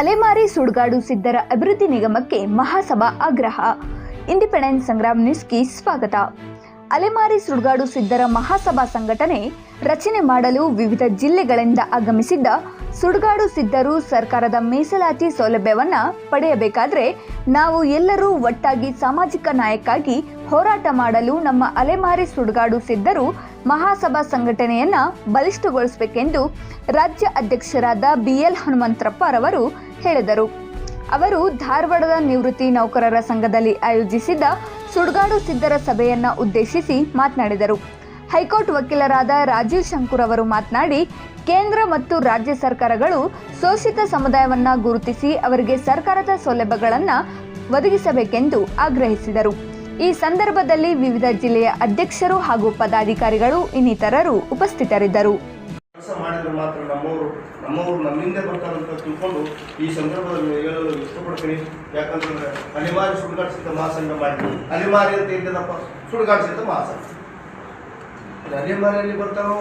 ಅಲೆಮಾರಿ ಸುಡ್ಗಾಡು ಸಿದ್ದರ ಅಭಿವೃದ್ಧಿ ನಿಗಮಕ್ಕೆ ಮಹಾಸಭಾ ಆಗ್ರಹ. ಇಂಡಿಪೆಂಡೆನ್ಸ್ ಸಂಗ್ರಾಮ್ ನ್ಯೂಸ್ಗೆ ಸ್ವಾಗತ. ಅಲೆಮಾರಿ ಸುಡ್ಗಾಡು ಸಿದ್ದರ ಮಹಾಸಭಾ ಸಂಘಟನೆ ರಚನೆ ಮಾಡಲು ವಿವಿಧ ಜಿಲ್ಲೆಗಳಿಂದ ಆಗಮಿಸಿದ್ದ ಸುಡ್ಗಾಡು ಸಿದ್ಧರು ಸರ್ಕಾರದ ಮೀಸಲಾತಿ ಸೌಲಭ್ಯವನ್ನು ಪಡೆಯಬೇಕಾದರೆ ನಾವು ಎಲ್ಲರೂ ಒಟ್ಟಾಗಿ ಸಾಮಾಜಿಕ ನ್ಯಾಯಕ್ಕಾಗಿ ಹೋರಾಟ ಮಾಡಲು ನಮ್ಮ ಅಲೆಮಾರಿ ಸುಡ್ಗಾಡು ಸಿದ್ಧರು ಮಹಾಸಭಾ ಸಂಘಟನೆಯನ್ನ ಬಲಿಷ್ಠಗೊಳಿಸಬೇಕೆಂದು ರಾಜ್ಯ ಅಧ್ಯಕ್ಷರಾದ ಬಿಎಲ್ ಹನುಮಂತರಪ್ಪ ರವರು ಹೇಳಿದರು. ಅವರು ಧಾರವಾಡದ ನಿವೃತ್ತಿ ನೌಕರರ ಸಂಘದಲ್ಲಿ ಆಯೋಜಿಸಿದ್ದ ಸುಡ್ಗಾಡು ಸಿದ್ದರ ಸಭೆಯನ್ನ ಉದ್ದೇಶಿಸಿ ಮಾತನಾಡಿದರು. ಹೈಕೋರ್ಟ್ ವಕೀಲರಾದ ರಾಜೀವ್ ಶಂಕರ್ ಅವರು ಮಾತನಾಡಿ, ಕೇಂದ್ರ ಮತ್ತು ರಾಜ್ಯ ಸರ್ಕಾರಗಳು ಶೋಷಿತ ಸಮುದಾಯವನ್ನ ಗುರುತಿಸಿ ಅವರಿಗೆ ಸರ್ಕಾರದ ಸೌಲಭ್ಯಗಳನ್ನು ಒದಗಿಸಬೇಕೆಂದು ಆಗ್ರಹಿಸಿದರು. ಈ ಸಂದರ್ಭದಲ್ಲಿ ವಿವಿಧ ಜಿಲ್ಲೆಯ ಅಧ್ಯಕ್ಷರು ಹಾಗೂ ಪದಾಧಿಕಾರಿಗಳು ಇನ್ನಿತರರು ಉಪಸ್ಥಿತರಿದ್ದರು. ಕೆಲಸ ಮಾಡಿದ್ರೆ ಮಾತ್ರ ನಮ್ಮವರು ನಮ್ಮವರು ನಮ್ಮಿಂದ ಬರ್ತಾರಂತ ತಿಳ್ಕೊಂಡು ಈ ಸಂದರ್ಭದಲ್ಲಿ ಹೇಳಲು ಇಷ್ಟಪಡ್ತೀನಿ. ಯಾಕಂತಂದ್ರೆ ಅನಿವಾರ್ಯ ಸುಡುಗಾಡಿಸಿದ ಮಹಾಸಂಘ ಮಾಡಿದ್ವಿ ಅನಿವಾರ್ಯ ಅಂತ ಇದ್ದದಪ್ಪ ಸುಡುಗಾಡಿಸಿದ ಮಹಾಸಂಘ. ಅದು ಅನಿವಾರ್ಯಲ್ಲಿ ಬರ್ತಾರೋ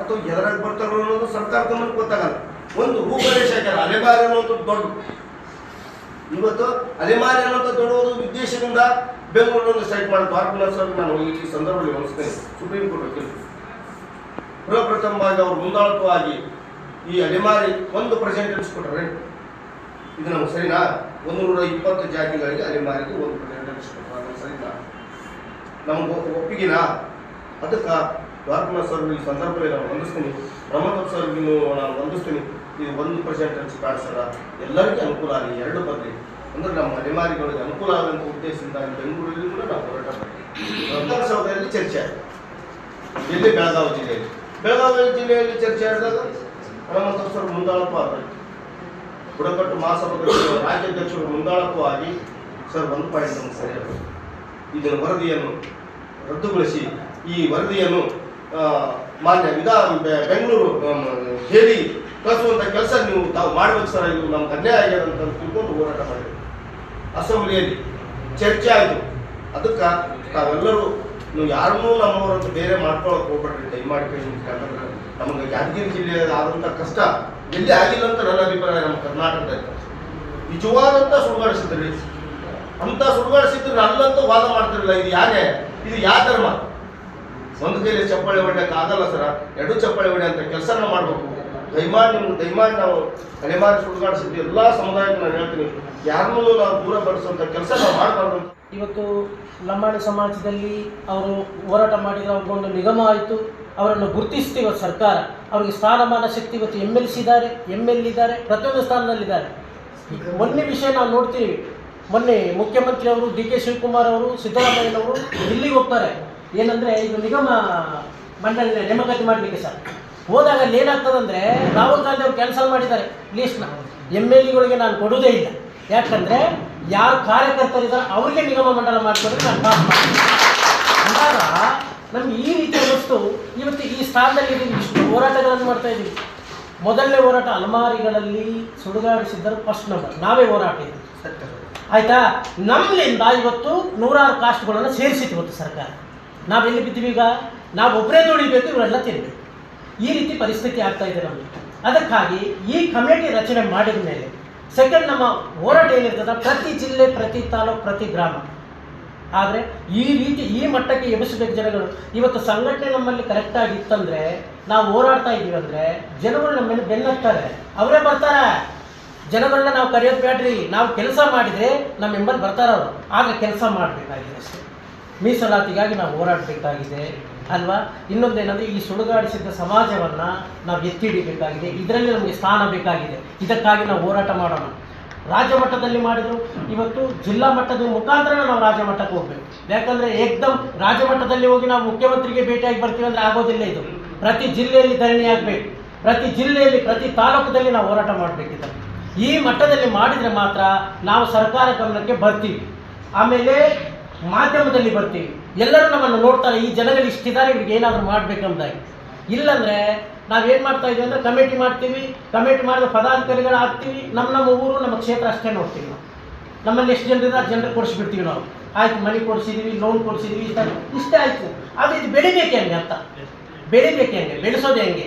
ಅಥವಾ ಎದರಾಗ ಬರ್ತಾರೋ ಅನ್ನೋದು ಸರ್ಕಾರ ಗಮನಕ್ಕೆ ಗೊತ್ತಾಗಲ್ಲ. ಒಂದು ರೂಪರೇಷೆ ಹಾಕ್ಯಾರ ಅಲೆಮಾರಿ ಅನ್ನೋದು ದೊಡ್ಡ ಇವತ್ತು ಅಲೆಮಾರಿ ಅನ್ನೋದು ದೊಡ್ಡ ಒಂದು ಉದ್ದೇಶದಿಂದ ಬೆಂಗಳೂರಿನಲ್ಲಿ ಸೈಟ್ ಮಾಡಿ ದ್ವಾರಕನಾಥ್ ಸರ್ ನಾನು ಈ ಸಂದರ್ಭದಲ್ಲಿ ಗಮನಿಸ್ತೇನೆ ಸುಪ್ರೀಂ ಕೋರ್ಟ್ ವಕೀಲರು ಪ್ರಪ್ರಥಮವಾಗಿ ಅವರು ಮುಂದಾಳತ್ವವಾಗಿ ಈ ಅಲೆಮಾರಿ ಒಂದು ಪರ್ಸೆಂಟ್ ಕೊಟ್ಟರೆ ಇದು ನಮ್ಗೆ ಸರಿನಾ? ಒಂದು ನೂರ ಇಪ್ಪತ್ತು ಜಾತಿಗಳಿಗೆ ಅಲೆಮಾರಿಗೆ ಒಂದು ಪರ್ಸೆಂಟ್ ಕೊಟ್ಟರೆ ಸರಿನಾ? ನಮ್ಗೆ ಒಪ್ಪಿಗಿನ? ಅದಕ್ಕೆ ದ್ವಾರಕನಾಥ್ ಸರ್ ಈ ಸಂದರ್ಭದಲ್ಲಿ ನಾನು ವಂದಿಸ್ತೀನಿ ಬ್ರಹ್ಮದತ್ ಸರ್ಗೂ ನಾನು ವಂದಿಸ್ತೀನಿ ಇದು ಒಂದು ಪರ್ಸೆಂಟ್ ಬೇಡ ಸರ ಎಲ್ಲರಿಗೂ ಅನುಕೂಲ ಆಗಲಿ. ಎರಡು ಬರಲಿ ಅಂದ್ರೆ ನಮ್ಮ ಅಲೆಮಾರಿಗಳಿಗೆ ಅನುಕೂಲ ಆಗುವಂಥ ಉದ್ದೇಶದಿಂದ ಬೆಂಗಳೂರಲ್ಲಿ ಕೂಡ ನಾವು ಹೋರಾಟ ಮಾಡ್ತೀವಿ. ವಿಧಾನಸೌಧದಲ್ಲಿ ಚರ್ಚೆ ಆಯಿತು. ಇಲ್ಲಿ ಬೆಳಗಾವಿ ಜಿಲ್ಲೆಯಲ್ಲಿ? ಬೆಳಗಾವಿ ಜಿಲ್ಲೆಯಲ್ಲಿ ಚರ್ಚೆ ಆಡಿದಾಗ ಹನುಮಂತ ಸರ್ ಮುಂದಾಳತ್ವ ಆಗಬೇಕು ಬುಡಕಟ್ಟು ಮಹಾಸಭಾದಲ್ಲಿ ರಾಜ್ಯಾಧ್ಯಕ್ಷರು ಮುಂದಾಳತ್ವ ಆಗಿ ಸರ್ ಒಂದು ಪಾಯಿಂಟ್ ನಮ್ಗೆ ಸರಿಯಾಗಿ ಇದರ ವರದಿಯನ್ನು ರದ್ದುಗೊಳಿಸಿ ಈ ವರದಿಯನ್ನು ಮಾನ್ಯ ವಿಧಾನ ಬೆಂಗಳೂರು ಹೇಳಿ ಕಳಿಸುವಂಥ ಕೆಲಸ ನೀವು ತಾವು ಮಾಡ್ಬೇಕು ಸರ್, ಇದು ನಮ್ಗೆ ಅನ್ಯಾಯ ಆಗ್ಯದಂತ ತಿಳ್ಕೊಂಡು ಹೋರಾಟ ಮಾಡಿದ್ವಿ ಅಸೆಂಬ್ಲಿಯಲ್ಲಿ ಚರ್ಚೆ ಆಯಿತು. ಅದಕ್ಕೆ ತಾವೆಲ್ಲರೂ ನೀವು ಯಾರನ್ನೂ ನಮ್ಮವರಂತ ಬೇರೆ ಮಾಡ್ಕೊಳಕ್ ಹೋಗ್ಬೇಡ್ರಿ ಮುಗ್ದು. ಯಾಕಂದ್ರೆ ನಮಗೆ ಯಾದಗಿರಿ ಜಿಲ್ಲೆಯಲ್ಲಿ ಆದಂಥ ಕಷ್ಟ ಎಲ್ಲಿ ಆಗಿಲ್ಲ ಅಂತ ನನ್ನ ಅಭಿಪ್ರಾಯ ನಮ್ಮ ಕರ್ನಾಟಕದಲ್ಲಿ. ನಿಜವಾದಂಥ ಸುಡುಗಾಡಿಸಿದ್ರಿ ಅಂತ ಸುಡುಗಾಡಿಸಿದ್ರೆ ನನ್ನಂತೂ ವಾದ ಮಾಡ್ತಿರಲಿಲ್ಲ. ಇದು ಯಾಕೆ? ಇದು ಯಾವ ಧರ್ಮ? ಒಂದು ಕೈಲಿ ಚಪ್ಪಾಳೆ ಆಗಲ್ಲ ಸರ. ಎರಡು ಚಪ್ಪಾಳೆ ಹೊಡೆ ಅಂತ ಕೆಲಸನ ಮಾಡಬೇಕು. ದಯಮಾಡಿ ನಿಮ್ಗೆ ದಯಮಾಡಿ ನಾವು ಅಲೆಮಾರಿ ಎಲ್ಲ ಸಮುದಾಯಕ್ಕೆ ನಾನು ಹೇಳ್ತೀನಿ. ಯಾರನ್ನೂ ನಾವು ದೂರ ಬಡಿಸುವಂಥ ಕೆಲಸ ನಾವು ಮಾಡಬಾರ್ದು. ಇವತ್ತು ಲಂಬಾಣಿ ಸಮಾಜದಲ್ಲಿ ಅವರು ಹೋರಾಟ ಮಾಡಿದ ಒಂದು ನಿಗಮ ಆಯಿತು. ಅವರನ್ನು ಗುರುತಿಸ್ತೀವ ಸರ್ಕಾರ. ಅವರಿಗೆ ಸ್ಥಾನಮಾನ ಶಕ್ತಿ ಇವತ್ತು ಎಂ ಎಲ್ ಸಿ ಇದ್ದಾರೆ ಎಂ ಎಲ್ ಇದ್ದಾರೆ, ಪ್ರತಿಯೊಂದು ಸ್ಥಾನದಲ್ಲಿದ್ದಾರೆ. ಮೊನ್ನೆ ವಿಷಯ ನಾವು ನೋಡ್ತೀವಿ. ಮೊನ್ನೆ ಮುಖ್ಯಮಂತ್ರಿ ಅವರು, ಡಿ ಕೆ ಶಿವಕುಮಾರ್ ಅವರು ಸಿದ್ದರಾಮಯ್ಯನವರು ಇಲ್ಲಿಗೆ ಹೋಗ್ತಾರೆ. ಏನಂದರೆ ಇದು ನಿಗಮ ಮಂಡಳಿನ ನೇಮಕಾತಿ ಮಾಡಲಿಕ್ಕೆ ಸರ್. ಹೋದಾಗ ಅಲ್ಲಿ ಏನಾಗ್ತದಂದ್ರೆ ರಾಹುಲ್ ಗಾಂಧಿ ಅವರು ಕ್ಯಾನ್ಸಲ್ ಮಾಡಿದ್ದಾರೆ. ಲೀಸ್ಟ್ನ ಎಂ ಎಲ್ ಎಗಳಿಗೆ ನಾನು ಕೊಡುವುದೇ ಇಲ್ಲ. ಯಾಕಂದರೆ ಯಾರು ಕಾರ್ಯಕರ್ತರಿದ್ದಾರೆ ಅವರಿಗೆ ನಿಗಮ ಮಂಡಲ ಮಾಡ್ಕೊಂಡ್ರೆ ನಾನು ಪಾಸ್ ಮಾಡ್ತೀನಿ. ಅಂದಾಗ ನಮ್ಗೆ ಈ ರೀತಿ ವಸ್ತು ಇವತ್ತು ಈ ಸ್ಥಾನದಲ್ಲಿ ಇಷ್ಟು ಹೋರಾಟಗಳನ್ನು ಮಾಡ್ತಾ ಇದ್ದೀವಿ ಮೊದಲನೇ ಹೋರಾಟ ಅಲಮಾರಿಗಳಲ್ಲಿ ಸುಡುಗಾಡಿಸಿದ್ದರು ಫಸ್ಟ್ ನಂಬರ್ ನಾವೇ ಹೋರಾಟ ಇದ್ದೀವಿ. ಆಯ್ತಾ? ನಮ್ಮಿಂದ ಇವತ್ತು ನೂರಾರು ಕಾಸ್ಟ್ಗಳನ್ನು ಸೇರಿಸಿತ್ತು ಇವತ್ತು ಸರ್ಕಾರ. ನಾವೆಲ್ಲಿ ಬಿದ್ದೀವಿ ಈಗ ನಾವು ಒಬ್ಬರೇ ದುಡಿಬೇಕು ಇವರೆಲ್ಲ ತಿನ್ನಬೇಕು ಈ ರೀತಿ ಪರಿಸ್ಥಿತಿ ಆಗ್ತಾ ಇದೆ ನಮಗೆ ಅದಕ್ಕಾಗಿ ಈ ಕಮಿಟಿ ರಚನೆ ಮಾಡಿದ ಮೇಲೆ ಸೆಕೆಂಡ್ ನಮ್ಮ ಹೋರಾಟ ಏನಿರ್ತದೆ, ಪ್ರತಿ ಜಿಲ್ಲೆ, ಪ್ರತಿ ತಾಲೂಕು, ಪ್ರತಿ ಗ್ರಾಮ. ಆದರೆ ಈ ರೀತಿ ಈ ಮಟ್ಟಕ್ಕೆ ಎಬ್ಬಿಸಬೇಕು ಜನಗಳು. ಇವತ್ತು ಸಂಘಟನೆ ನಮ್ಮಲ್ಲಿ ಕರೆಕ್ಟಾಗಿ ಇತ್ತಂದ್ರೆ, ನಾವು ಹೋರಾಡ್ತಾ ಇದ್ದೀವಿ ಅಂದರೆ ಜನಗಳು ನಮ್ಮನ್ನು ಬೆನ್ನತ್ತಾರೆ. ಅವರೇ ಬರ್ತಾರೆ. ಜನಗಳನ್ನ ನಾವು ಕರೆಯೋದು ಬೇಡ್ರಿ ನಾವು ಕೆಲಸ ಮಾಡಿದರೆ ನಮ್ಮ ಮೆಂಬರ್ ಬರ್ತಾರೆ ಅವರು. ಆಗ ಕೆಲಸ ಮಾಡಬೇಕಾಗಿದೆ ಅಷ್ಟೇ. ಮೀಸಲಾತಿಗಾಗಿ ನಾವು ಹೋರಾಡಬೇಕಾಗಿದೆ. ಅಲ್ವಾ? ಇನ್ನೊಂದೇನಂದ್ರೆ ಈ ಸುಡುಗಾಡಿಸಿದ ಸಮಾಜವನ್ನು ನಾವು ಎತ್ತಿ ಹಿಡಿಬೇಕಾಗಿದೆ ಇದರಲ್ಲಿ ನಮಗೆ ಸ್ಥಾನ ಬೇಕಾಗಿದೆ. ಇದಕ್ಕಾಗಿ ನಾವು ಹೋರಾಟ ಮಾಡೋಣ. ರಾಜ್ಯ ಮಟ್ಟದಲ್ಲಿ ಮಾಡಿದ್ರು. ಇವತ್ತು ಜಿಲ್ಲಾ ಮಟ್ಟದ ಮುಖಾಂತರ ನಾವು ರಾಜ್ಯ ಮಟ್ಟಕ್ಕೆ ಹೋಗ್ಬೇಕು. ಯಾಕಂದರೆ ಏಕ್ದಮ್ ರಾಜ್ಯ ಮಟ್ಟದಲ್ಲಿ ಹೋಗಿ ನಾವು ಮುಖ್ಯಮಂತ್ರಿಗೆ ಭೇಟಿಯಾಗಿ ಬರ್ತೀವಿ ಅಂದರೆ ಆಗೋದಿಲ್ಲ ಇದು. ಪ್ರತಿ ಜಿಲ್ಲೆಯಲ್ಲಿ ಧರಣಿ ಆಗಬೇಕು. ಪ್ರತಿ ಜಿಲ್ಲೆಯಲ್ಲಿ, ಪ್ರತಿ ತಾಲೂಕದಲ್ಲಿ ನಾವು ಹೋರಾಟ ಮಾಡಬೇಕಿದೆ. ಈ ಮಟ್ಟದಲ್ಲಿ ಮಾಡಿದರೆ ಮಾತ್ರ ನಾವು ಸರ್ಕಾರ ಗಮನಕ್ಕೆ ಬರ್ತೀವಿ. ಆಮೇಲೆ ಮಾಧ್ಯಮದಲ್ಲಿ ಬರ್ತೀವಿ. ಎಲ್ಲರೂ ನಮ್ಮನ್ನು ನೋಡ್ತಾರೆ, ಈ ಜನಗಳು ಇಷ್ಟಿದ್ದಾರೆ, ಇವ್ರಿಗೆ ಏನಾದರೂ ಮಾಡಬೇಕಂದಾಗಿ. ನಾವು ನಾವೇನು ಮಾಡ್ತಾ ಇದ್ದೀವಿ ಅಂದರೆ ಕಮಿಟಿ ಮಾಡ್ತೀವಿ, ಕಮಿಟಿ ಮಾಡಿದ ಪದಾಧಿಕಾರಿಗಳು ಹಾಕ್ತೀವಿ ನಮ್ಮ ನಮ್ಮ ಊರು, ನಮ್ಮ ಕ್ಷೇತ್ರ ಅಷ್ಟೇ ನೋಡ್ತೀವಿ ನಾವು. ನಮ್ಮಲ್ಲಿ ಎಷ್ಟು ಜನರಿದ್ದಾರೆ ಜನರು ಕೊಡಿಸ್ಬಿಡ್ತೀವಿ ನಾವು. ಆಯ್ತು, ಮನೆ ಕೊಡಿಸಿದೀವಿ ಲೋನ್ ಕೊಡಿಸಿದೀವಿ ಈ ಥರ ಇಷ್ಟೇ ಆಯಿತು. ಆದರೆ ಇದು ಬೆಳಿಬೇಕು ಹೆಂಗೆ ಅಂತ. ಬೆಳಿಬೇಕು ಹೆಂಗೆ, ಬೆಳೆಸೋದು ಹೆಂಗೆ.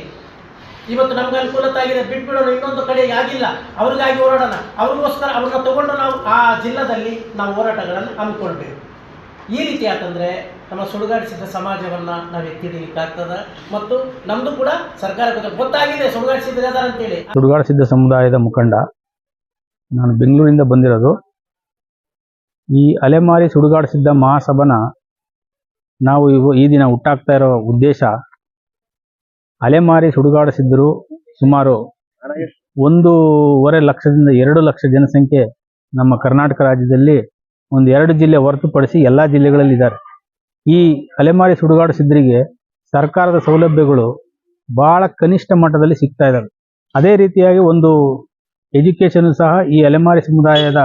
ಇವತ್ತು ನಮ್ಗೆ ಅನುಕೂಲತೆ ಆಗಿದೆ, ಬಿಟ್ಬಿಡೋಣ, ಇನ್ನೊಂದು ಕಡೆಗೆ ಆಗಿಲ್ಲ. ಅವ್ರಿಗಾಗಿ ಹೋರಾಡೋಣ. ಅವ್ರಿಗೋಸ್ಕರ ಅವ್ರನ್ನ ತಗೊಂಡು ನಾವು ಆ ಜಿಲ್ಲಾದಲ್ಲಿ ನಾವು ಹೋರಾಟಗಳನ್ನು ಹಮ್ಮಿಕೊಳ್ಬೇಕು. ಈ ರೀತಿ ಯಾಕಂದರೆ ನಮ್ಮ ಸುಡುಗಾಡಿಸಿದ ಸಮಾಜವನ್ನ ನಾವು ಎತ್ತಿಡಿಲಿಕ್ಕಾಗ್ತದ ಮತ್ತು ನಮ್ದು ಕೂಡ ಸರ್ಕಾರ ಗೊತ್ತಾಗಿದೆ ಸುಡುಗಾಡಿಸಿದ್ರೆ ಅದರ ಅಂತೇಳಿ. ಸುಳುಗಾಡಿಸಿದ್ದ ಸಮುದಾಯದ ಮುಖಂಡ, ನಾನು ಬೆಂಗಳೂರಿಂದ ಬಂದಿರೋದು. ಈ ಅಲೆಮಾರಿ ಸುಡುಗಾಡಿಸಿದ್ದ ಮಹಾಸಭನ ನಾವು ಇವು ಈ ದಿನ ಹುಟ್ಟಾಗ್ತಾ ಇರೋ ಉದ್ದೇಶ, ಅಲೆಮಾರಿ ಸುಡುಗಾಡಿಸಿದ್ದರು ಸುಮಾರು ಒಂದೂವರೆ ಲಕ್ಷದಿಂದ ಎರಡು ಲಕ್ಷ ಜನಸಂಖ್ಯೆ ನಮ್ಮ ಕರ್ನಾಟಕ ರಾಜ್ಯದಲ್ಲಿ ಒಂದು ಎರಡು ಜಿಲ್ಲೆ ಹೊರತುಪಡಿಸಿ ಎಲ್ಲ ಜಿಲ್ಲೆಗಳಲ್ಲಿ ಇದ್ದಾರೆ. ಈ ಅಲೆಮಾರಿ ಸುಡುಗಾಡು ಸಿದ್ಧರಿಗೆ ಸರ್ಕಾರದ ಸೌಲಭ್ಯಗಳು ಬಹಳ ಕನಿಷ್ಠ ಮಟ್ಟದಲ್ಲಿ ಸಿಗ್ತಾ ಇದ್ದಾವೆ. ಅದೇ ರೀತಿಯಾಗಿ ಒಂದು ಎಜುಕೇಷನ್ ಸಹ ಈ ಅಲೆಮಾರಿ ಸಮುದಾಯದ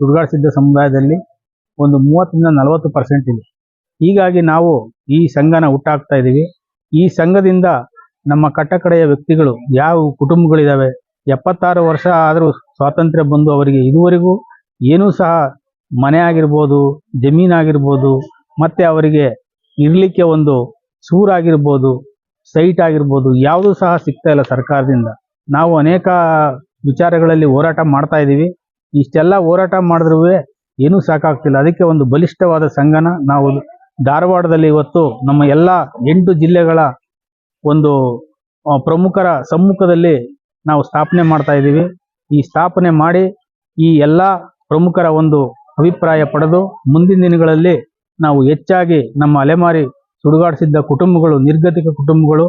ಸುಡುಗಾಡು ಸಿದ್ಧ ಸಮುದಾಯದಲ್ಲಿ ಒಂದು ಮೂವತ್ತರಿಂದ ನಲವತ್ತು ಪರ್ಸೆಂಟ್ ಇದೆ. ಹೀಗಾಗಿ ನಾವು ಈ ಸಂಘನ ಹುಟ್ಟಾಕ್ತಾ ಇದ್ದೀವಿ. ಈ ಸಂಘದಿಂದ ನಮ್ಮ ಕಟ್ಟಕಡೆಯ ವ್ಯಕ್ತಿಗಳು ಯಾವ ಕುಟುಂಬಗಳಿದ್ದಾವೆ ಎಪ್ಪತ್ತಾರು ವರ್ಷ ಆದರೂ ಸ್ವಾತಂತ್ರ್ಯ ಬಂದು ಅವರಿಗೆ ಇದುವರೆಗೂ ಏನೂ ಸಹ ಮನೆ ಆಗಿರ್ಬೋದು ಜಮೀನಾಗಿರ್ಬೋದು ಮತ್ತೆ ಅವರಿಗೆ ಇರಲಿಕ್ಕೆ ಒಂದು ಸೂರಾಗಿರ್ಬೋದು ಸೈಟ್ ಆಗಿರ್ಬೋದು, ಯಾವುದೂ ಸಹ ಸಿಗ್ತಾ ಇಲ್ಲ ಸರ್ಕಾರದಿಂದ. ನಾವು ಅನೇಕ ವಿಚಾರಗಳಲ್ಲಿ ಹೋರಾಟ ಮಾಡ್ತಾ ಇದ್ದೀವಿ. ಇಷ್ಟೆಲ್ಲ ಹೋರಾಟ ಮಾಡಿದ್ರೂ ಏನೂ ಸಾಕಾಗ್ತಿಲ್ಲ. ಅದಕ್ಕೆ ಒಂದು ಬಲಿಷ್ಠವಾದ ಸಂಘನ ನಾವು ಧಾರವಾಡದಲ್ಲಿ ಇವತ್ತು ನಮ್ಮ ಎಲ್ಲ ಎಂಟು ಜಿಲ್ಲೆಗಳ ಒಂದು ಪ್ರಮುಖರ ಸಮ್ಮುಖದಲ್ಲಿ ನಾವು ಸ್ಥಾಪನೆ ಮಾಡ್ತಾ ಇದ್ದೀವಿ. ಈ ಸ್ಥಾಪನೆ ಮಾಡಿ ಈ ಎಲ್ಲ ಪ್ರಮುಖರ ಒಂದು ಅಭಿಪ್ರಾಯ ಪಡೆದು ಮುಂದಿನ ದಿನಗಳಲ್ಲಿ ನಾವು ಹೆಚ್ಚಾಗಿ ನಮ್ಮ ಅಲೆಮಾರಿ ಸುಡುಗಾಡಿಸಿದ್ದ ಕುಟುಂಬಗಳು, ನಿರ್ಗತಿಕ ಕುಟುಂಬಗಳು,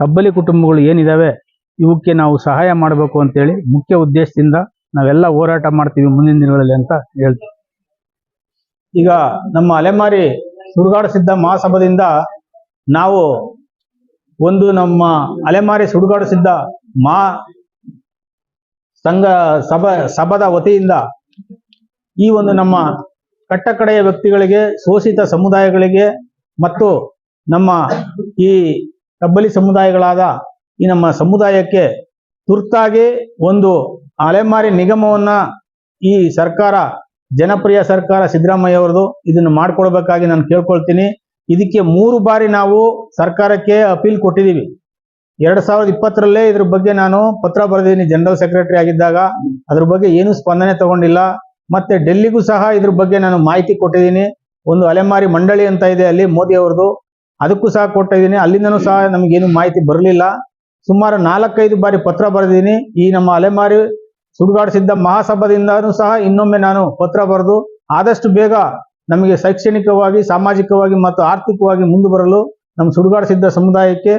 ತಬ್ಬಲಿ ಕುಟುಂಬಗಳು ಏನಿದಾವೆ, ಇವಕ್ಕೆ ನಾವು ಸಹಾಯ ಮಾಡಬೇಕು ಅಂತೇಳಿ ಮುಖ್ಯ ಉದ್ದೇಶದಿಂದ ನಾವೆಲ್ಲ ಹೋರಾಟ ಮಾಡ್ತೀವಿ ಮುಂದಿನ ದಿನಗಳಲ್ಲಿ ಅಂತ ಹೇಳ್ತೀವಿ ಈಗ ನಮ್ಮ ಅಲೆಮಾರಿ ಸುಡುಗಾಡಿಸಿದ್ದ ಮಹಾಸಭದಿಂದ ನಾವು ಒಂದು ನಮ್ಮ ಅಲೆಮಾರಿ ಸುಡುಗಾಡಿಸಿದ್ದ ಮಾ ಸಂಘ ಸಭ, ಸಭದ ವತಿಯಿಂದ ಈ ಒಂದು ನಮ್ಮ ಕಟ್ಟಕಡೆಯ ವ್ಯಕ್ತಿಗಳಿಗೆ, ಶೋಷಿತ ಸಮುದಾಯಗಳಿಗೆ ಮತ್ತು ನಮ್ಮ ಈ ಕಬ್ಬಲಿ ಸಮುದಾಯಗಳಾದ ಈ ನಮ್ಮ ಸಮುದಾಯಕ್ಕೆ ತುರ್ತಾಗಿ ಒಂದು ಅಲೆಮಾರಿ ನಿಗಮವನ್ನ ಈ ಸರ್ಕಾರ, ಜನಪ್ರಿಯ ಸರ್ಕಾರ ಸಿದ್ದರಾಮಯ್ಯ ಅವರದು ಇದನ್ನು ಮಾಡ್ಕೊಡ್ಬೇಕಾಗಿ ನಾನು ಕೇಳ್ಕೊಳ್ತೀನಿ. ಇದಕ್ಕೆ ಮೂರು ಬಾರಿ ನಾವು ಸರ್ಕಾರಕ್ಕೆ ಅಪೀಲ್ ಕೊಟ್ಟಿದ್ದೀವಿ. ಎರಡ್ ಸಾವಿರದ ಇಪ್ಪತ್ತರಲ್ಲೇ ಇದ್ರ ಬಗ್ಗೆ ನಾನು ಪತ್ರ ಬರೆದಿದ್ದೀನಿ, ಜನರಲ್ ಸೆಕ್ರೆಟರಿ ಆಗಿದ್ದಾಗ. ಅದ್ರ ಬಗ್ಗೆ ಏನು ಸ್ಪಂದನೆ ತಗೊಂಡಿಲ್ಲ. ಮತ್ತೆ ಡೆಲ್ಲಿಗೂ ಸಹ ಇದ್ರ ಬಗ್ಗೆ ನಾನು ಮಾಹಿತಿ ಕೊಟ್ಟಿದ್ದೀನಿ. ಒಂದು ಅಲೆಮಾರಿ ಮಂಡಳಿ ಅಂತ ಇದೆ ಅಲ್ಲಿ ಮೋದಿ ಅವ್ರದ್ದು. ಅದಕ್ಕೂ ಸಹ ಕೊಟ್ಟಿದ್ದೀನಿ. ಅಲ್ಲಿಂದನೂ ಸಹ ನಮಗೇನು ಮಾಹಿತಿ ಬರಲಿಲ್ಲ. ಸುಮಾರು ನಾಲ್ಕೈದು ಬಾರಿ ಪತ್ರ ಬರೆದಿದ್ದೀನಿ. ಈ ನಮ್ಮ ಅಲೆಮಾರಿ ಸುಡುಗಾಡಿಸಿದ್ದ ಮಹಾಸಭಾದಿಂದನೂ ಸಹ ಇನ್ನೊಮ್ಮೆ ನಾನು ಪತ್ರ ಬರೆದು ಆದಷ್ಟು ಬೇಗ ನಮಗೆ ಶೈಕ್ಷಣಿಕವಾಗಿ, ಸಾಮಾಜಿಕವಾಗಿ ಮತ್ತು ಆರ್ಥಿಕವಾಗಿ ಮುಂದೆ ಬರಲು ನಮ್ಮ ಸುಡುಗಾಡಿಸಿದ್ದ ಸಮುದಾಯಕ್ಕೆ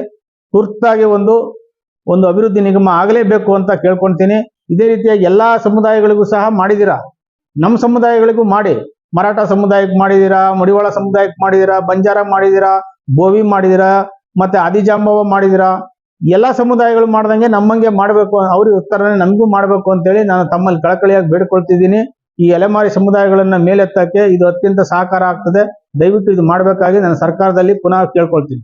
ತುರ್ತಾಗಿ ಒಂದು ಒಂದು ಅಭಿವೃದ್ಧಿ ನಿಗಮ ಆಗಲೇಬೇಕು ಅಂತ ಕೇಳ್ಕೊಳ್ತೀನಿ. ಇದೇ ರೀತಿಯಾಗಿ ಎಲ್ಲಾ ಸಮುದಾಯಗಳಿಗೂ ಸಹ ಮಾಡಿದ್ದೀರಾ? ನಮ್ಮ ಸಮುದಾಯಗಳಿಗೂ ಮಾಡಿ. ಮರಾಠ ಸಮುದಾಯಕ್ಕೆ ಮಾಡಿದ್ದೀರಾ ಮಡಿವಾಳ ಸಮುದಾಯಕ್ಕೆ ಮಾಡಿದ್ದೀರಾ ಬಂಜಾರ ಮಾಡಿದ್ದೀರಾ ಬೋವಿ ಮಾಡಿದ್ದೀರಾ ಮತ್ತೆ ಆದಿಜಾಂಬವ ಮಾಡಿದ್ದೀರಾ ಎಲ್ಲ ಸಮುದಾಯಗಳು ಮಾಡ್ದಂಗೆ ನಮ್ಮಂಗೆ ಮಾಡಬೇಕು, ಅವ್ರಿಗೆ ಉತ್ತರನೇ ನಮಗೂ ಮಾಡಬೇಕು ಅಂತೇಳಿ ನಾನು ತಮ್ಮಲ್ಲಿ ಕಳಕಳಿಯಾಗಿ ಬೇಡ್ಕೊಳ್ತಿದ್ದೀನಿ. ಈ ಎಲೆಮಾರಿ ಸಮುದಾಯಗಳನ್ನ ಮೇಲೆತ್ತಕ್ಕೆ ಇದು ಅತ್ಯಂತ ಸಹಕಾರ ಆಗ್ತದೆ. ದಯವಿಟ್ಟು ಇದು ಮಾಡಬೇಕಾಗಿ ನಾನು ಸರ್ಕಾರದಲ್ಲಿ ಪುನಃ ಕೇಳ್ಕೊಳ್ತೀನಿ.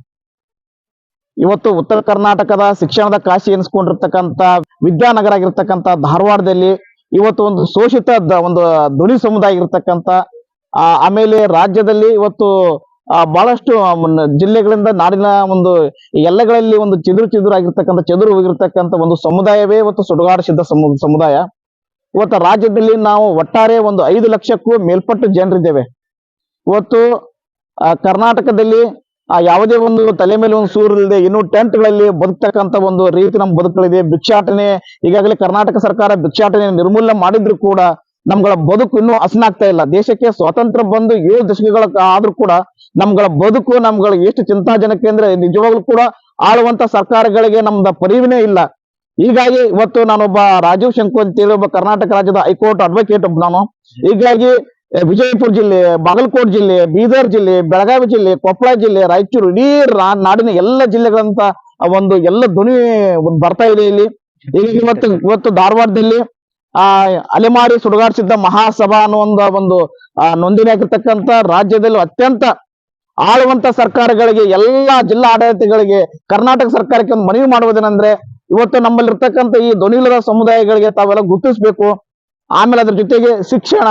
ಇವತ್ತು ಉತ್ತರ ಕರ್ನಾಟಕದ ಶಿಕ್ಷಣದ ಕಾಶಿ ಎನಿಸ್ಕೊಂಡಿರ್ತಕ್ಕಂಥ ವಿದ್ಯಾನಗರ ಆಗಿರ್ತಕ್ಕಂಥ ಧಾರವಾಡದಲ್ಲಿ ಇವತ್ತು ಒಂದು ಶೋಷಿತ ಒಂದು ಧ್ವನಿ ಸಮುದಾಯ ಇರತಕ್ಕಂಥ ಆಮೇಲೆ ರಾಜ್ಯದಲ್ಲಿ ಇವತ್ತು ಬಹಳಷ್ಟು ಜಿಲ್ಲೆಗಳಿಂದ ನಾಡಿನ ಒಂದು ಎಲ್ಲಗಳಲ್ಲಿ ಒಂದು ಚಿದುರು ಚಿದುರು ಆಗಿರ್ತಕ್ಕಂಥ ಚದುರು ಹೋಗಿರ್ತಕ್ಕಂಥ ಒಂದು ಸಮುದಾಯವೇ ಇವತ್ತು ಸುಡುಗಾಡು ಸಿದ್ಧ ಸಮು, ಸಮುದಾಯ. ಇವತ್ತು ರಾಜ್ಯದಲ್ಲಿ ನಾವು ಒಟ್ಟಾರೆ ಒಂದು ಐದು ಲಕ್ಷಕ್ಕೂ ಮೇಲ್ಪಟ್ಟು ಜನರಿದ್ದೇವೆ. ಇವತ್ತು ಕರ್ನಾಟಕದಲ್ಲಿ ಆ ಯಾವುದೇ ಒಂದು ತಲೆ ಮೇಲೆ ಒಂದು ಸೂರಿಲ್ಲದೆ ಇನ್ನು ಟೆಂಟ್ಗಳಲ್ಲಿ ಬದುಕ್ತಕ್ಕಂತ ಒಂದು ರೀತಿ ನಮ್ಮ ಬದುಕುಗಳಿದೆ. ಭಿಕ್ಷಾಟನೆ, ಈಗಾಗಲೇ ಕರ್ನಾಟಕ ಸರ್ಕಾರ ಭಿಕ್ಷಾಟನೆ ನಿರ್ಮೂಲನೆ ಮಾಡಿದ್ರು ಕೂಡ ನಮ್ಗಳ ಬದುಕು ಇನ್ನೂ ಹಸನಾಗ್ತಾ ಇಲ್ಲ. ದೇಶಕ್ಕೆ ಸ್ವಾತಂತ್ರ್ಯ ಬಂದು ಏಳು ದಶಕಗಳ ಆದ್ರೂ ಕೂಡ ನಮ್ಗಳ ಬದುಕು, ನಮ್ಗಳ ಎಷ್ಟು ಚಿಂತಾಜನಕ ಅಂದ್ರೆ ನಿಜವಾಗ್ಲೂ ಕೂಡ ಆಳುವಂತ ಸರ್ಕಾರಗಳಿಗೆ ನಮ್ದ ಪರಿವಿನೇ ಇಲ್ಲ. ಹೀಗಾಗಿ ಇವತ್ತು ನಾನೊಬ್ಬ ರಾಜೀವ್ ಶಂಕು ಅಂತೇಳಿ ಒಬ್ಬ ಕರ್ನಾಟಕ ರಾಜ್ಯದ ಹೈಕೋರ್ಟ್ ಅಡ್ವೊಕೇಟ್ ನಾನು. ಹೀಗಾಗಿ ವಿಜಯಪುರ ಜಿಲ್ಲೆ, ಬಾಗಲಕೋಟೆ ಜಿಲ್ಲೆ, ಬೀದರ್ ಜಿಲ್ಲೆ, ಬೆಳಗಾವಿ ಜಿಲ್ಲೆ, ಕೊಪ್ಪಳ ಜಿಲ್ಲೆ, ರಾಯಚೂರು, ಇಡೀ ನಾಡಿನ ಎಲ್ಲ ಜಿಲ್ಲೆಗಳಂತ ಒಂದು ಎಲ್ಲ ಧ್ವನಿ ಬರ್ತಾ ಇದೆ ಇಲ್ಲಿ. ಈಗ ಇವತ್ತು ಇವತ್ತು ಧಾರವಾಡದಲ್ಲಿ, ಆ, ಅಲೆಮಾರಿ ಸುಡುಗಾಡಿಸಿದ್ದ ಮಹಾಸಭಾ ಅನ್ನೋ ಒಂದು ನೋಂದಣಿ ಆಗಿರ್ತಕ್ಕಂತ ರಾಜ್ಯದಲ್ಲಿ ಅತ್ಯಂತ ಆಳುವಂತ ಸರ್ಕಾರಗಳಿಗೆ, ಎಲ್ಲಾ ಜಿಲ್ಲಾ ಆಡಳಿತಗಳಿಗೆ, ಕರ್ನಾಟಕ ಸರ್ಕಾರಕ್ಕೆ ಒಂದು ಮನವಿ ಮಾಡುವುದೇನಂದ್ರೆ, ಇವತ್ತು ನಮ್ಮಲ್ಲಿರ್ತಕ್ಕಂಥ ಈ ಧ್ವನಿಲದ ಸಮುದಾಯಗಳಿಗೆ ತಾವೆಲ್ಲ ಗುರುತಿಸ್ಬೇಕು. ಆಮೇಲೆ ಅದ್ರ ಜೊತೆಗೆ ಶಿಕ್ಷಣ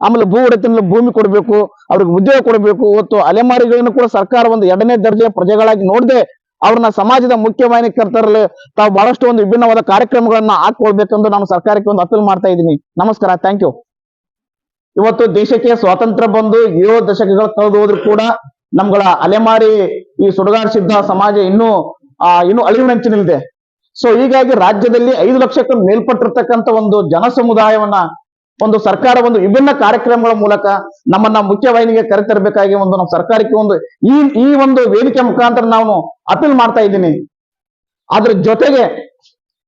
ಆಮೇಲೆ ಭೂ ಒಡೆತನ ಭೂಮಿ ಕೊಡಬೇಕು, ಅವ್ರಿಗೆ ಉದ್ಯೋಗ ಕೊಡಬೇಕು, ಇವತ್ತು ಅಲೆಮಾರಿಗಳನ್ನು ಕೂಡ ಸರ್ಕಾರ ಒಂದು ಎರಡನೇ ದರ್ಜೆಯ ಪ್ರಜೆಗಳಾಗಿ ನೋಡದೆ ಅವ್ರನ್ನ ಸಮಾಜದ ಮುಖ್ಯವಾಹಿನಿ ಕರ್ತರಲ್ಲಿ ತಾವು ಬಹಳಷ್ಟು ಒಂದು ವಿಭಿನ್ನವಾದ ಕಾರ್ಯಕ್ರಮಗಳನ್ನ ಹಾಕೊಳ್ಬೇಕೆಂದು ನಾನು ಸರ್ಕಾರಕ್ಕೆ ಒಂದು ಅಪೀಲ್ ಮಾಡ್ತಾ ಇದ್ದೀನಿ. ನಮಸ್ಕಾರ ಥ್ಯಾಂಕ್ ಯು ಇವತ್ತು ದೇಶಕ್ಕೆ ಸ್ವಾತಂತ್ರ್ಯ ಬಂದು ಏಳು ದಶಕಗಳು ಕಳೆದು ಹೋದ್ರು ಕೂಡ ನಮ್ಗಳ ಅಲೆಮಾರಿ ಈ ಸುಡುಗಾಡು ಸಿದ್ಧ ಸಮಾಜ ಇನ್ನೂ, ಆ, ಇನ್ನೂ ಅಳಿವಿನಂಚಿನಲ್ಲಿದೆ ಸೊ ಹೀಗಾಗಿ ರಾಜ್ಯದಲ್ಲಿ ಐದು ಲಕ್ಷಕ್ಕೂ ಮೇಲ್ಪಟ್ಟಿರ್ತಕ್ಕಂಥ ಒಂದು ಜನ ಸಮುದಾಯವನ್ನ ಒಂದು ಸರ್ಕಾರ ಒಂದು ವಿಭಿನ್ನ ಕಾರ್ಯಕ್ರಮಗಳ ಮೂಲಕ ನಮ್ಮನ್ನ ಮುಖ್ಯವಾಹಿನಿಗೆ ಕರೆತರಬೇಕಾಗಿ ಒಂದು ನಮ್ಮ ಸರ್ಕಾರಕ್ಕೆ ಒಂದು ಈ ಈ ಒಂದು ವೇದಿಕೆ ಮುಖಾಂತರ ನಾನು ಅಪೀಲ್ ಮಾಡ್ತಾ ಇದ್ದೀನಿ. ಅದ್ರ ಜೊತೆಗೆ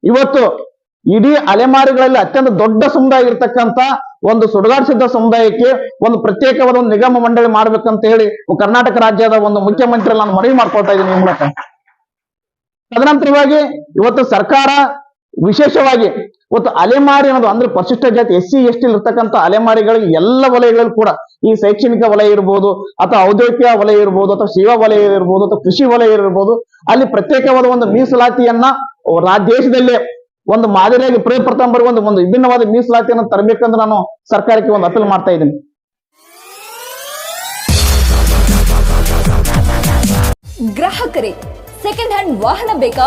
ಇವತ್ತು ಇಡೀ ಅಲೆಮಾರಿಗಳಲ್ಲಿ ಅತ್ಯಂತ ದೊಡ್ಡ ಸಮುದಾಯ ಇರತಕ್ಕಂತ ಒಂದು ಸುಡಗಾಡಿಸಿದ್ದ ಸಮುದಾಯಕ್ಕೆ ಒಂದು ಪ್ರತ್ಯೇಕವಾದ ಒಂದು ನಿಗಮ ಮಂಡಳಿ ಮಾಡ್ಬೇಕಂತ ಹೇಳಿ ಕರ್ನಾಟಕ ರಾಜ್ಯದ ಒಂದು ಮುಖ್ಯಮಂತ್ರಿ ನಾನು ಮನವಿ ಮಾಡ್ಕೊಳ್ತಾ ಇದ್ದೀನಿ ಮೂಲಕ. ತದನಂತರವಾಗಿ ಇವತ್ತು ಸರ್ಕಾರ ವಿಶೇಷವಾಗಿ ಇವತ್ತು ಅಲೆಮಾರಿ ಅನ್ನೋದು ಅಂದ್ರೆ ಪರಿಶಿಷ್ಟ ಜಾತಿ ಎಸ್ ಸಿ ಎಸ್ ಟಿ ಇರ್ತಕ್ಕಂಥ ಅಲೆಮಾರಿಗಳಿಗೆ ಎಲ್ಲ ವಲಯಗಳಲ್ಲಿ ಕೂಡ ಈ ಶೈಕ್ಷಣಿಕ ವಲಯ ಇರ್ಬೋದು, ಅಥವಾ ಔದ್ಯೋಗಿಕ ವಲಯ ಇರ್ಬೋದು, ಅಥವಾ ಸೇವಾ ವಲಯ ಇರ್ಬೋದು, ಅಥವಾ ಕೃಷಿ ವಲಯ ಇರ್ಬೋದು, ಅಲ್ಲಿ ಪ್ರತ್ಯೇಕವಾದ ಒಂದು ಮೀಸಲಾತಿಯನ್ನ ದೇಶದಲ್ಲೇ ಒಂದು ಮಾದರಿಯಾಗಿ ಪ್ರಥಮ ಒಂದು ಒಂದು ವಿಭಿನ್ನವಾದ ಮೀಸಲಾತಿಯನ್ನು ತರಬೇಕಂದ್ರೆ ನಾನು ಸರ್ಕಾರಕ್ಕೆ ಒಂದು ಅಪೀಲ್ ಮಾಡ್ತಾ ಇದ್ದೀನಿ. ಗ್ರಾಹಕರೇ ಸೆಕೆಂಡ್ ಹ್ಯಾಂಡ್ ವಾಹನ ಬೇಕಾ?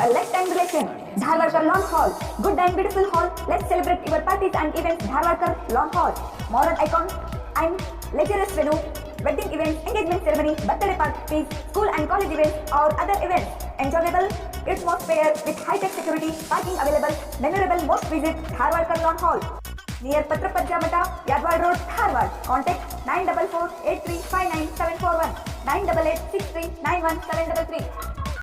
A lifetime relation. Dharwarkar Lawn Hall. Good and beautiful hall. Let's celebrate your parties and events. Dharwarkar Lawn Hall. Modern icon and luxurious venue. Wedding events, engagement ceremony, birthday parties, school and college events or other events. Enjoyable atmosphere with high-tech security, parking available. Memorable most visit Dharwarkar Lawn Hall. Near Patrapajja Mata, Yadwad Road, Dharwad. Contact 944 8359 741 988 63 91 733.